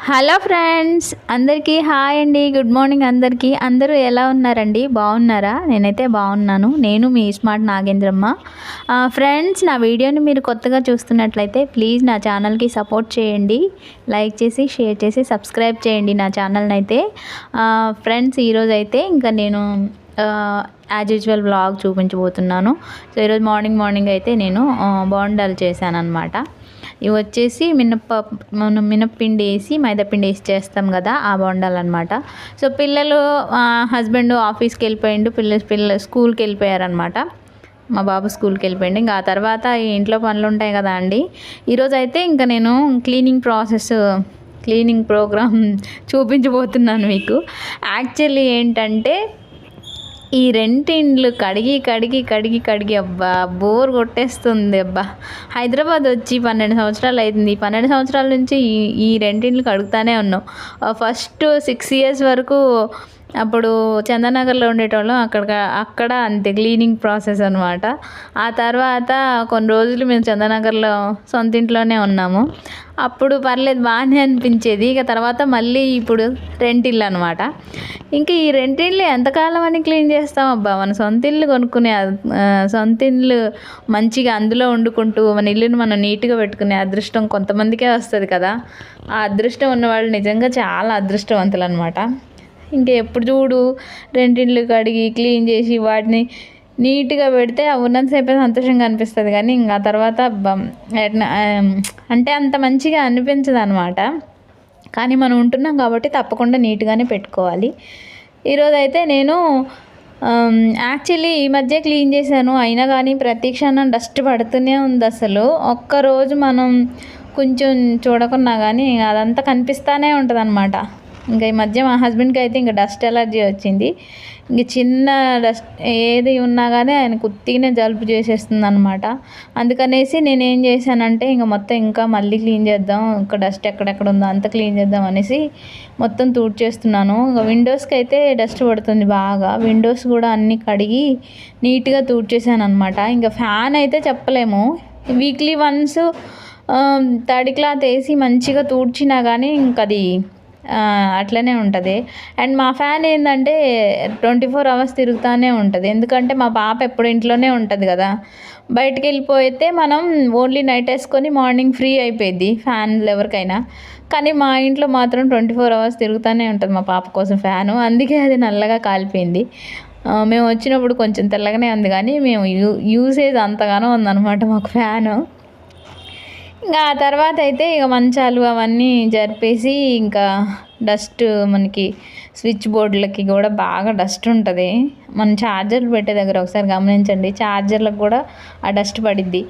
Hello friends అందరికీ hi అండి. Good morning అందరికీ. అందరూ ఎలా ఉన్నారండి? బాగున్నారా? నేనైతే బాగున్నాను. నేను మీ స్మార్ట్ నాగేంద్రమ్మ. ఫ్రెండ్స్ నా వీడియోని మీరు కొత్తగా చూస్తున్నట్లయితే ప్లీజ్ నా ఛానల్కి సపోర్ట్ చేయండి. లైక్ చేసి షేర్ చేసి సబ్స్క్రైబ్ చేయండి నా ఛానల్ని అయితే ఫ్రెండ్స్ ఈరోజు అయితే ఇంకా నేను యాజ్ యూజువల్ బ్లాగ్ చూపించబోతున్నాను. సో ఈరోజు మార్నింగ్ మార్నింగ్ అయితే నేను ఆ, చేశాను అనమాట ఇవి వచ్చేసి మినప్ప మనం మినప్పిండి వేసి మైదాపిండి వేసి చేస్తాం కదా ఆ బొండాలన్నమాట సో పిల్లలు హస్బెండ్ ఆఫీస్కి వెళ్ళిపోయిండు పిల్లలు పిల్లలు స్కూల్కి వెళ్ళిపోయారనమాట మా బాబు స్కూల్కి వెళ్ళిపోయింది ఇంకా ఆ తర్వాత ఇంట్లో పనులు ఉంటాయి కదా అండి. ఈరోజు అయితే ఇంకా నేను క్లీనింగ్ ప్రాసెస్ క్లీనింగ్ ప్రోగ్రామ్ చూపించబోతున్నాను మీకు. యాక్చువల్లీ ఏంటంటే ఈ రెంటిండ్లు కడిగి కడిగి కడిగి కడిగి అబ్బా బోర్ కొట్టేస్తుంది అబ్బా. హైదరాబాద్ వచ్చి పన్నెండు సంవత్సరాలు అయింది. పన్నెండు సంవత్సరాల నుంచి ఈ ఈ రెంటిండ్లు కడుగుతానే ఉన్నాం. ఫస్ట్ సిక్స్ ఇయర్స్ వరకు అప్పుడు చందనగర్లో ఉండేటోళ్ళం. అక్కడ అక్కడ అంతే క్లీనింగ్ ప్రాసెస్ అనమాట ఆ తర్వాత కొన్ని రోజులు మేము చందనగర్లో సొంత ఇంట్లోనే ఉన్నాము. అప్పుడు పర్లేదు బాగానే అనిపించేది. ఇక తర్వాత మళ్ళీ ఇప్పుడు రెంట్ ఇల్లు అనమాట ఇంకా ఈ రెంటిల్లు ఎంతకాలం అని క్లీన్ చేస్తాం? అబ్బా మన సొంత ఇల్లు కొనుక్కునే సొంత ఇల్లు మంచిగా అందులో వండుకుంటూ మన ఇల్లుని మనం నీట్గా పెట్టుకునే అదృష్టం కొంతమందికే వస్తుంది కదా. ఆ అదృష్టం ఉన్నవాళ్ళు నిజంగా చాలా అదృష్టవంతులు అనమాట ఇంకా ఎప్పుడు చూడు రెండింటిలు కడిగి క్లీన్ చేసి వాటిని నీట్గా పెడితే ఆ ఉన్నంతసేపే సంతోషంగా అనిపిస్తుంది. కానీ ఇంకా తర్వాత అంటే అంత మంచిగా అనిపించదు అనమాట కానీ మనం ఉంటున్నాం కాబట్టి తప్పకుండా నీట్గానే పెట్టుకోవాలి. ఈరోజు అయితే నేను యాక్చువల్లీ ఈ మధ్య క్లీన్ చేశాను. అయినా కానీ ప్రతి క్షణం డస్ట్ పడుతూనే ఉంది అసలు. ఒక్కరోజు మనం కొంచెం చూడకున్నా కానీ అదంతా కనిపిస్తూనే ఉంటుంది అనమాట ఇంకా ఈ మధ్య మా హస్బెండ్కి అయితే ఇంకా డస్ట్ ఎలర్జీ వచ్చింది. ఇంక చిన్న డస్ట్ ఏది ఉన్నా కానీ ఆయన కుత్తిగానే జలుబు చేసేస్తుంది అనమాట అందుకనేసి నేను ఏం చేశానంటే ఇంకా మొత్తం ఇంకా మళ్ళీ క్లీన్ చేద్దాం ఇంకా డస్ట్ ఎక్కడెక్కడ ఉందో అంత క్లీన్ చేద్దాం అనేసి మొత్తం తూడ్చేస్తున్నాను ఇంకా విండోస్కి అయితే డస్ట్ పడుతుంది బాగా. విండోస్ కూడా అన్నీ కడిగి నీట్గా తూడ్చేసాను అనమాట ఇంకా ఫ్యాన్ అయితే చెప్పలేము. వీక్లీ వన్స్ తడి క్లాత్ వేసి మంచిగా తూడ్చినా కానీ ఇంకది అది అట్లనే ఉంటుంది. అండ్ మా ఫ్యాన్ ఏంటంటే ట్వంటీ ఫోర్ అవర్స్ తిరుగుతూనే ఉంటుంది. ఎందుకంటే మా పాప ఎప్పుడు ఇంట్లోనే ఉంటుంది కదా. బయటికి వెళ్ళిపోతే మనం ఓన్లీ నైట్ వేసుకొని మార్నింగ్ ఫ్రీ అయిపోయింది ఫ్యాన్ ఎవరికైనా. కానీ మా ఇంట్లో మాత్రం ట్వంటీ ఫోర్ అవర్స్ తిరుగుతూనే ఉంటుంది మా పాప కోసం ఫ్యాను. అందుకే అది నల్లగా కాలిపోయింది. మేము వచ్చినప్పుడు కొంచెం తెల్లగానే ఉంది కానీ మేము యూ యూసేజ్ అంతగానో ఉందన్నమాట మాకు ఫ్యాను. ఇంకా ఆ తర్వాత అయితే ఇక మంచాలు అవన్నీ జరిపేసి ఇంకా డస్ట్ మనకి స్విచ్ బోర్డులకి కూడా బాగా డస్ట్ ఉంటుంది. మనం ఛార్జర్లు పెట్టే దగ్గర ఒకసారి గమనించండి. ఛార్జర్లకు కూడా ఆ డస్ట్ పడిద్ది.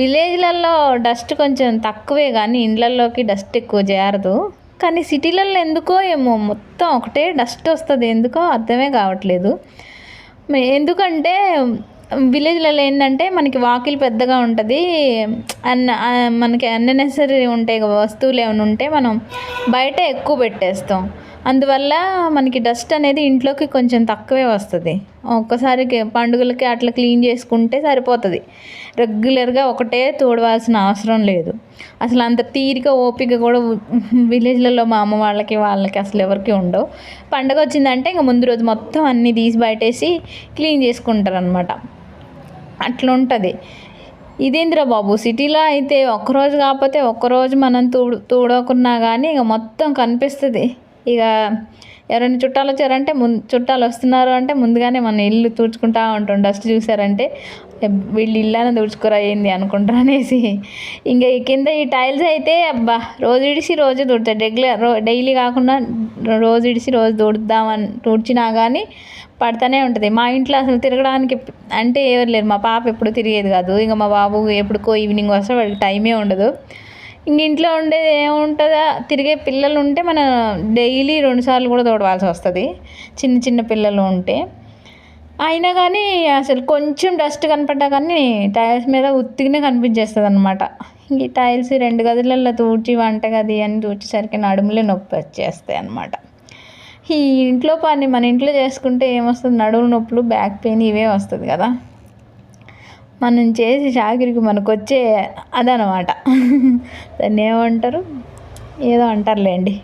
విలేజ్లలో డస్ట్ కొంచెం తక్కువే కానీ ఇండ్లలోకి డస్ట్ ఎక్కువ చేరదు. కానీ సిటీలలో ఎందుకో ఏమో మొత్తం ఒకటే డస్ట్ వస్తుంది. ఎందుకో అర్థమే కావట్లేదు. ఎందుకంటే విలేజ్లలో ఏంటంటే మనకి వాకిలి పెద్దగా ఉంటుంది. అన్న మనకి అన్నెసరీ ఉంటాయి వస్తువులు ఏమైనా ఉంటే మనం బయట ఎక్కువ పెట్టేస్తాం. అందువల్ల మనకి డస్ట్ అనేది ఇంట్లోకి కొంచెం తక్కువే వస్తుంది. ఒక్కసారికి పండుగలకి అట్లా క్లీన్ చేసుకుంటే సరిపోతుంది. రెగ్యులర్గా ఒకటే తోడవలసిన అవసరం లేదు. అసలు అంత తీరిక ఓపిక కూడా విలేజ్లలో మా అమ్మ వాళ్ళకి వాళ్ళకి అసలు ఎవరికి ఉండవు. పండగ వచ్చిందంటే ఇంకా ముందు రోజు మొత్తం అన్నీ తీసి బయటేసి క్లీన్ చేసుకుంటారు అనమాట అట్లుంటుంది. ఇదేంద్రా బాబు? సిటీలో అయితే ఒక్కరోజు కాకపోతే ఒక్కరోజు మనం తూడు తూడకున్నా కానీ ఇక మొత్తం కనిపిస్తుంది. ఇక ఎవరైనా చుట్టాలు వచ్చారంటే ముందు చుట్టాలు వస్తున్నారు అంటే ముందుగానే మన ఇల్లు తుడుచుకుంటా ఉంటాం డస్ట్ చూసారంటే వీళ్ళు ఇల్లాన తుడుచుకోరా ఏంది అనుకుంటారు అనేసి. ఇంకా కింద ఈ టైల్స్ అయితే అబ్బా రోజు ఇడిసి రోజు తుడతాయి రెగ్యులర్ డైలీ కాకుండా రోజు ఇడిసి రోజు తుడుద్దామని తుడిచినా కానీ పడుతూనే ఉంటుంది. మా ఇంట్లో అసలు తిరగడానికి అంటే ఎవరు లేరు. మా పాప ఎప్పుడు తిరిగేది కాదు. ఇంకా మా బాబు ఎప్పుడుకో ఈవినింగ్ వస్తే వాడికి టైమే ఉండదు. ఇంక ఇంట్లో ఉండేది ఏముంటుందా? తిరిగే పిల్లలు ఉంటే మన డైలీ రెండుసార్లు కూడా తోడవాల్సి వస్తుంది. చిన్న చిన్న పిల్లలు ఉంటే. అయినా కానీ అసలు కొంచెం డస్ట్ కనపడ్డా కానీ టైల్స్ మీద ఉత్తిగానే కనిపించేస్తుంది అనమాట ఈ టైల్స్ రెండు గదులలో తూడ్చి వంటగది అని తూడ్చేసరికి నడుములే నొప్పి వచ్చేస్తాయి అనమాట ఈ ఇంట్లో పని మన ఇంట్లో చేసుకుంటే ఏమొస్తుంది? నడుము నొప్పులు బ్యాక్ పెయిన్ ఇవే వస్తుంది కదా. మనం చేసి చాకిరికి మనకు వచ్చే అదనమాట దాన్ని ఏమంటారు? ఏదో అంటారులేండి.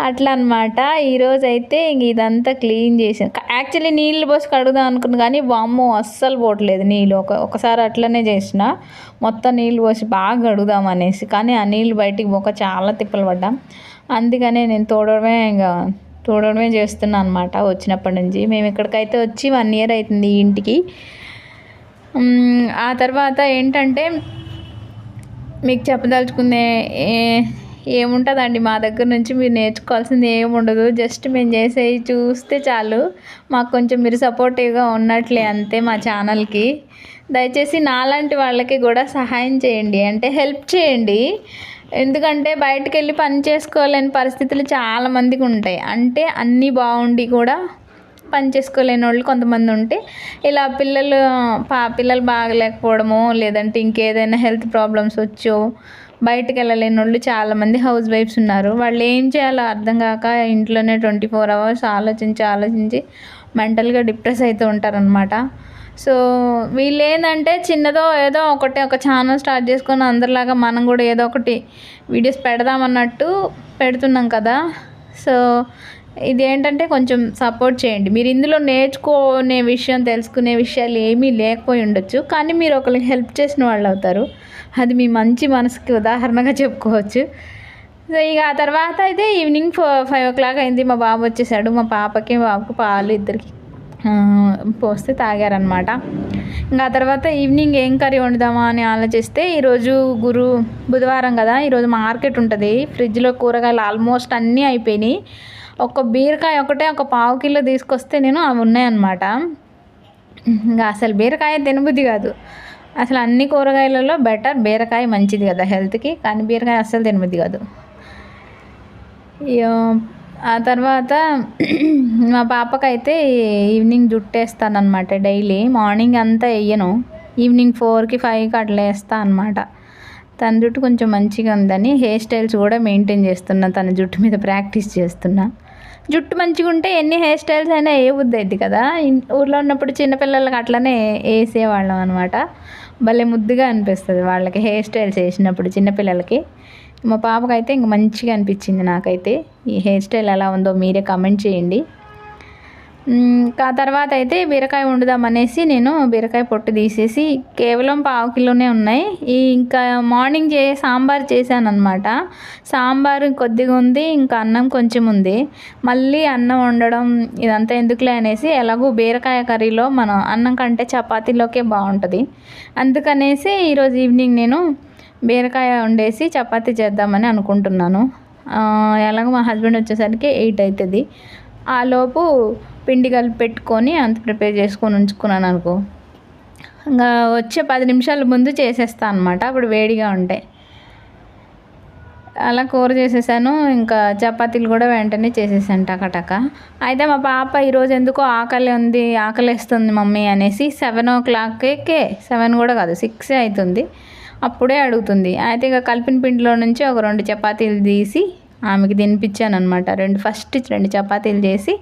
అట్లా అనమాట ఈరోజు అయితే ఇంక ఇదంతా క్లీన్ చేసాను యాక్చువల్లీ నీళ్ళు పోసి కడుగుదాం అనుకున్నా కానీ వామ్మో అస్సలు పోవట్లేదు నీళ్ళు. ఒక ఒకసారి అట్లనే చేసిన మొత్తం నీళ్ళు పోసి బాగా కడుగుదాం అనేసి. కానీ ఆ నీళ్ళు బయటికి పోక చాలా తిప్పలు పడ్డాం. అందుకనే నేను తోడడమే ఇంకా తోడడమే చేస్తున్నాను అనమాట వచ్చినప్పటి నుంచి. మేము ఇక్కడికైతే వచ్చి వన్ ఇయర్ అవుతుంది ఈ ఇంటికి. ఆ తర్వాత ఏంటంటే మీకు చెప్పదలుచుకునే ఏ- ఏముంటుందండి మా దగ్గర నుంచి మీరు నేర్చుకోవాల్సింది ఏముండదు. జస్ట్ మేము చేసేవి చూస్తే చాలు. మాకు కొంచెం మీరు సపోర్టివ్గా ఉన్నట్లే అంతే మా ఛానల్కి. దయచేసి నాలాంటి వాళ్ళకి కూడా సహాయం చేయండి. అంటే హెల్ప్ చేయండి. ఎందుకంటే బయటకు వెళ్ళి పని చేసుకోలేని పరిస్థితులు చాలామందికి ఉంటాయి. అంటే అన్నీ బాగుండి కూడా పని చేసుకోలేని వాళ్ళు కొంతమంది ఉంటే ఇలా పిల్లలు పా పిల్లలు బాగలేకపోవడమో లేదంటే ఇంకేదైనా హెల్త్ ప్రాబ్లమ్స్ వచ్చో బయటకు వెళ్ళలేని వాళ్ళు చాలామంది హౌస్ వైఫ్స్ ఉన్నారు. వాళ్ళు ఏం చేయాలో అర్థం కాక ఇంట్లోనే ట్వంటీ ఫోర్ అవర్స్ ఆలోచించి ఆలోచించి మెంటల్గా డిప్రెస్ అవుతూ ఉంటారనమాట సో వీళ్ళు ఏంటంటే చిన్నదో ఏదో ఒకటి ఒక ఛానల్ స్టార్ట్ చేసుకొని అందరిలాగా మనం కూడా ఏదో ఒకటి వీడియోస్ పెడదామన్నట్టు పెడుతున్నాం కదా. సో ఇది ఏంటంటే కొంచెం సపోర్ట్ చేయండి. మీరు ఇందులో నేర్చుకునే విషయం తెలుసుకునే విషయాలు ఏమీ లేకపోయి ఉండొచ్చు. కానీ మీరు ఒకరికి హెల్ప్ చేసిన వాళ్ళు అవుతారు. అది మీ మంచి మనసుకి ఉదాహరణగా చెప్పుకోవచ్చు. సో ఇక ఆ తర్వాత అయితే ఈవినింగ్ ఫో ఫైవ్ ఓ క్లాక్ అయింది. మా బాబు వచ్చేసాడు. మా పాపకి మా బాబుకి పాలు ఇద్దరికి పోస్తే తాగారనమాట ఇంకా ఆ తర్వాత ఈవినింగ్ ఏం కర్రీ వండుదామా అని ఆలోచిస్తే ఈరోజు గురు బుధవారం కదా ఈరోజు మార్కెట్ ఉంటుంది. ఫ్రిడ్జ్లో కూరగాయలు ఆల్మోస్ట్ అన్నీ అయిపోయినాయి. ఒక బీరకాయ ఒకటే ఒక పావు కిలో తీసుకొస్తే నేను అవి ఉన్నాయన్నమాట. ఇంకా అసలు బీరకాయ తినబుద్ధి కాదు. అసలు అన్ని కూరగాయలలో బెటర్ బీరకాయ మంచిది కదా హెల్త్కి కానీ బీరకాయ అస్సలు తినబుద్ధి కాదు. ఆ తర్వాత మా పాపకైతే ఈవినింగ్ జుట్టేస్తానమాట డైలీ. మార్నింగ్ అంతా వేయను ఈవినింగ్ ఫోర్కి ఫైవ్కి అట్లా వేస్తా అనమాట తన జుట్టు కొంచెం మంచిగా ఉందని హెయిర్ స్టైల్స్ కూడా మెయింటైన్ చేస్తున్నా తన జుట్టు మీద ప్రాక్టీస్ చేస్తున్నా. జుట్టు మంచిగా ఉంటే ఎన్ని హెయిర్ స్టైల్స్ అయినా ఏ బుద్ధి కదా. ఊర్లో ఉన్నప్పుడు చిన్నపిల్లలకి అట్లనే వేసేవాళ్ళం అనమాట భలే ముద్దుగా అనిపిస్తుంది వాళ్ళకి హెయిర్ స్టైల్స్ వేసినప్పుడు చిన్నపిల్లలకి. మా పాపకైతే ఇంక మంచిగా అనిపించింది నాకైతే. ఈ హెయిర్ స్టైల్ ఎలా ఉందో మీరే కామెంట్ చేయండి. తర్వాత అయితే బీరకాయ వండుదాం అనేసి నేను బీరకాయ పొట్టు తీసేసి కేవలం పావు కిలోనే ఉన్నాయి. ఈ ఇంకా మార్నింగ్ చే సాంబార్ చేశాను అనమాట సాంబార్ కొద్దిగా ఉంది ఇంకా అన్నం కొంచెం ఉంది. మళ్ళీ అన్నం వండడం ఇదంతా ఎందుకులే అనేసి ఎలాగో బీరకాయ కర్రీలో మనం అన్నం కంటే చపాతీలోకే బాగుంటుంది. అందుకనేసి ఈరోజు ఈవినింగ్ నేను బీరకాయ వండేసి చపాతీ చేద్దామని అనుకుంటున్నాను. ఎలాగో మా హస్బెండ్ వచ్చేసరికి ఎయిట్ అవుతుంది ఆ లోపు పిండి కలిపి పెట్టుకొని అంత ప్రిపేర్ చేసుకొని ఉంచుకున్నాను అనుకో. ఇంకా వచ్చే పది నిమిషాల ముందు చేసేస్తా అనమాట అప్పుడు వేడిగా ఉంటాయి అలా కూర చేసేసాను ఇంకా చపాతీలు కూడా వెంటనే చేసేసాను టకటక. అయితే మా పాప ఈరోజు ఎందుకో ఆకలి ఉంది ఆకలిస్తుంది మమ్మీ అనేసి సెవెన్ ఓ క్లాక్కే సెవెన్ కూడా కాదు సిక్స్ అవుతుంది అప్పుడే అడుగుతుంది. అయితే ఇక కలిపిన పిండిలో నుంచి ఒక రెండు చపాతీలు తీసి ఆమెకి తినిపించాను అనమాట రెండు ఫస్ట్ రెండు చపాతీలు చేసి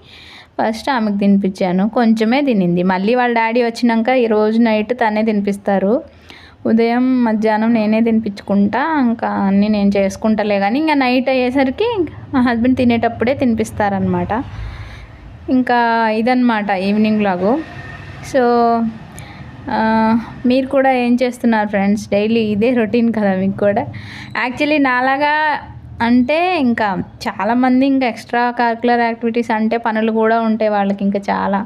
ఫస్ట్ ఆమెకు తినిపించాను. కొంచెమే తినింది. మళ్ళీ వాళ్ళ డాడీ వచ్చినాక ఈ రోజు నైట్ తనే తినిపిస్తారు. ఉదయం మధ్యాహ్నం నేనే తినిపించుకుంటా. ఇంకా అన్నీ నేను చేసుకుంటలే కానీ ఇంకా నైట్ అయ్యేసరికి మా హస్బెండ్ తినేటప్పుడే తినిపిస్తారనమాట ఇంకా ఇదన్నమాట ఈవినింగ్ లాగు. సో మీరు కూడా ఏం చేస్తున్నారు ఫ్రెండ్స్? డైలీ ఇదే రొటీన్ కదా మీకు కూడా? యాక్చువల్లీ నాలాగా అంటే ఇంకా చాలామంది ఇంకా ఎక్స్ట్రా కరికులర్ యాక్టివిటీస్ అంటే పనులు కూడా ఉంటాయి వాళ్ళకి ఇంకా చాలా.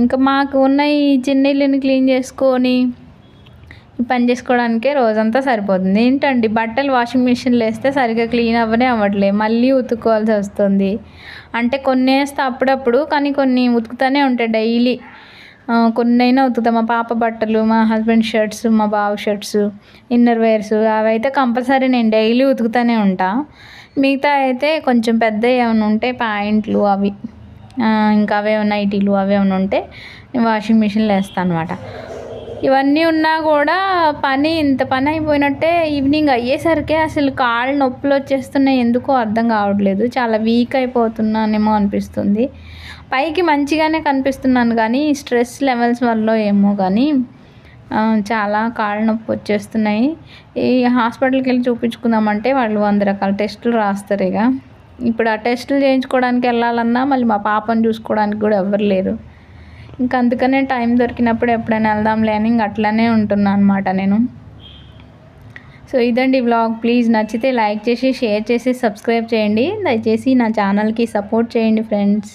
ఇంకా మాకు ఉన్న ఈ చిన్న ఇల్లుని క్లీన్ చేసుకొని పని చేసుకోవడానికే రోజంతా సరిపోతుంది. ఏంటండి? బట్టలు వాషింగ్ మిషన్లో వేస్తే సరిగ్గా క్లీన్ అవ్వనే అవ్వట్లే మళ్ళీ ఉతుక్కోవాల్సి వస్తుంది. అంటే కొన్ని వేస్తే అప్పుడప్పుడు కానీ కొన్ని ఉతుకుతూనే ఉంటాయి డైలీ. కొన్నైనా ఉతుకుతాం. మా పాప బట్టలు మా హస్బెండ్ షర్ట్స్ మా బావ షర్ట్స్ ఇన్నర్ వేర్స్ అవి అయితే కంపల్సరీ నేను డైలీ ఉతుకుతూనే ఉంటా. మిగతా అయితే కొంచెం పెద్ద ఏమైనా ఉంటే ప్యాంట్లు అవి ఇంకా అవే నైటీలు అవే ఏమైనా ఉంటే వాషింగ్ మిషన్లో వేస్తాను అనమాట ఇవన్నీ ఉన్నా కూడా పని ఇంత పని అయిపోయినట్టే ఈవినింగ్ అయ్యేసరికి అసలు కాళ్ళు నొప్పులు వచ్చేస్తున్నాయి. ఎందుకో అర్థం కావట్లేదు. చాలా వీక్ అయిపోతున్నానేమో అనిపిస్తుంది. పైకి మంచిగానే కనిపిస్తున్నాను కానీ స్ట్రెస్ లెవెల్స్ వల్ల ఏమో కానీ చాలా కాళ్ళ నొప్పి వచ్చేస్తున్నాయి. ఈ హాస్పిటల్కి వెళ్ళి చూపించుకుందామంటే వాళ్ళు వంద రకాల టెస్టులు రాస్తారు ఇక. ఇప్పుడు ఆ టెస్టులు చేయించుకోవడానికి వెళ్ళాలన్నా మళ్ళీ మా పాపను చూసుకోవడానికి కూడా ఎవరు లేరు. ఇంకా అందుకనే టైం దొరికినప్పుడు ఎప్పుడైనా వెళ్దాంలే అని ఇంక అట్లానే ఉంటున్నాను అనమాట నేను. సో ఇదండి వ్లాగ్. ప్లీజ్ నచ్చితే లైక్ చేసి షేర్ చేసి సబ్స్క్రైబ్ చేయండి. దయచేసి నా ఛానల్కి సపోర్ట్ చేయండి ఫ్రెండ్స్.